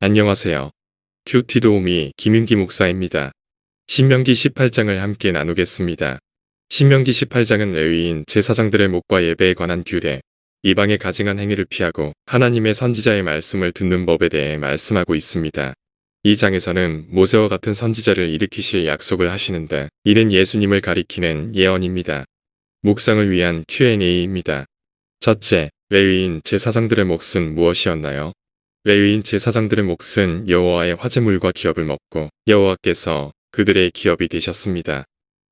안녕하세요. 큐티 도우미 김윤기 목사입니다. 신명기 18장을 함께 나누겠습니다. 신명기 18장은 레위인 제사장들의 목과 예배에 관한 규례, 이방의 가증한 행위를 피하고 하나님의 선지자의 말씀을 듣는 법에 대해 말씀하고 있습니다. 이 장에서는 모세와 같은 선지자를 일으키실 약속을 하시는데 이는 예수님을 가리키는 예언입니다. 묵상을 위한 Q&A입니다. 첫째, 레위인 제사장들의 몫은 무엇이었나요? 레위인 제사장들의 몫은 여호와의 화제물과 기업을 먹고 여호와께서 그들의 기업이 되셨습니다.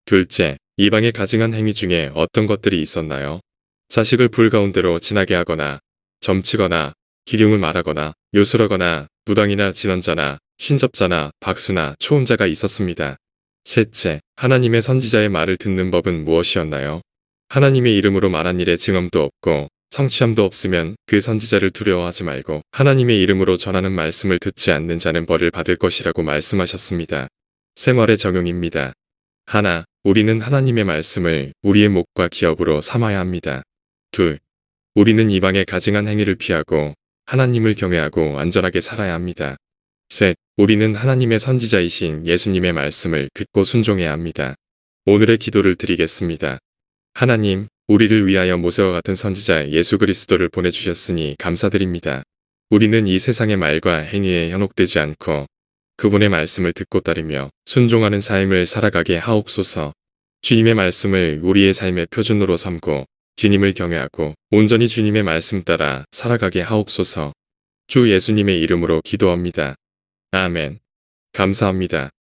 둘째, 이방의 가증한 행위 중에 어떤 것들이 있었나요? 자식을 불 가운데로 지나게 하거나 점치거나 기륭을 말하거나 요술하거나 무당이나 진언자나 신접자나 박수나 초음자가 있었습니다. 셋째, 하나님의 선지자의 말을 듣는 법은 무엇이었나요? 하나님의 이름으로 말한 일에 증언도 없고 성취함도 없으면 그 선지자를 두려워하지 말고 하나님의 이름으로 전하는 말씀을 듣지 않는 자는 벌을 받을 것이라고 말씀하셨습니다. 생활의 적용입니다. 하나, 우리는 하나님의 말씀을 우리의 목과 기업으로 삼아야 합니다. 둘, 우리는 이방의 가증한 행위를 피하고 하나님을 경외하고 안전하게 살아야 합니다. 셋, 우리는 하나님의 선지자이신 예수님의 말씀을 듣고 순종해야 합니다. 오늘의 기도를 드리겠습니다. 하나님, 우리를 위하여 모세와 같은 선지자 예수 그리스도를 보내주셨으니 감사드립니다. 우리는 이 세상의 말과 행위에 현혹되지 않고 그분의 말씀을 듣고 따르며 순종하는 삶을 살아가게 하옵소서. 주님의 말씀을 우리의 삶의 표준으로 삼고 주님을 경외하고 온전히 주님의 말씀 따라 살아가게 하옵소서. 주 예수님의 이름으로 기도합니다. 아멘. 감사합니다.